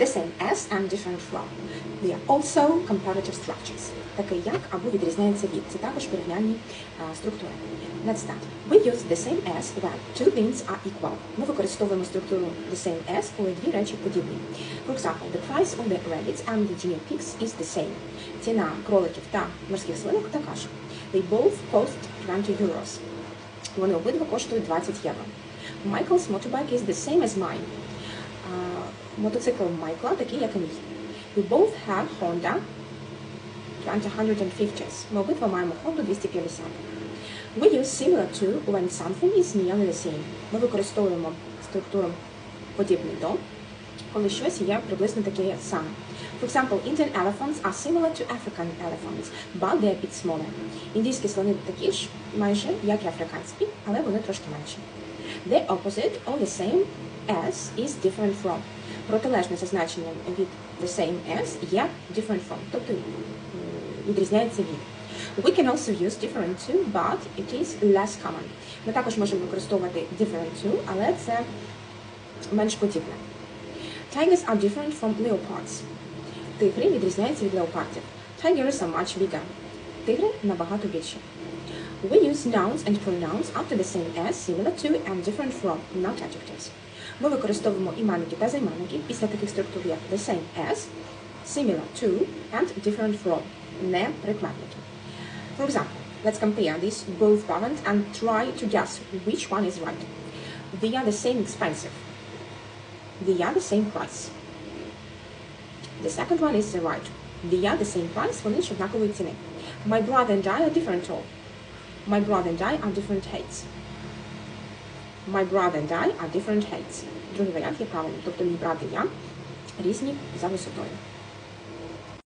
the same as and different from. They are also comparative structures. Такий як або відрізняється від. Це також порівняльні структури. Let's start. We use the same as when two things are equal. Ми використовуємо структуру the same as, коли дві речі подібні. For example, the price of the rabbits and the guinea pigs is the same. Ціна кроликів та морських свинок така ж. They both cost 20 euros. Вони обидва коштують 20 євро. Michael's motorbike is the same as mine. А, мотоцикл Майкла такий, як мій. We both have Honda 150s. Ми обидва маємо Honda 250. We use similar to when something is nearly the same. Ми використовуємо структуру подібний до, коли щось є приблизно таке саме. For example, Indian elephants are similar to African elephants, but they are a bit smaller. Індійські слони такі ж, майже як і африканські, але вони трошки менші. The opposite of the same as is different from. Протилежне за значенням від the same as є different from, тобто відрізняється від. We can also use different to, but it is less common. Ми також можемо використовувати different to, але це менш подібне. Tigers are different from leopards. Тигри відрізняються від леопардів. Tigers are much bigger. Тигри набагато більші. We use nouns and pronouns after the same as, similar to and different from, not adjectives. Ми використовуємо іменники та займенники після таких структур, як the same as, similar to and different from, не прикметники. For example, let's compare these both balance and try to guess which one is right. They are the same expensive. They are the same price. The second one is the right. They are the same price, вони ж однакової ціни. My brother and I are different all. My brother and I are different heights. My brother and I are different heights. Другий варіант є правильний, тобто мій брат і я різні за висотою.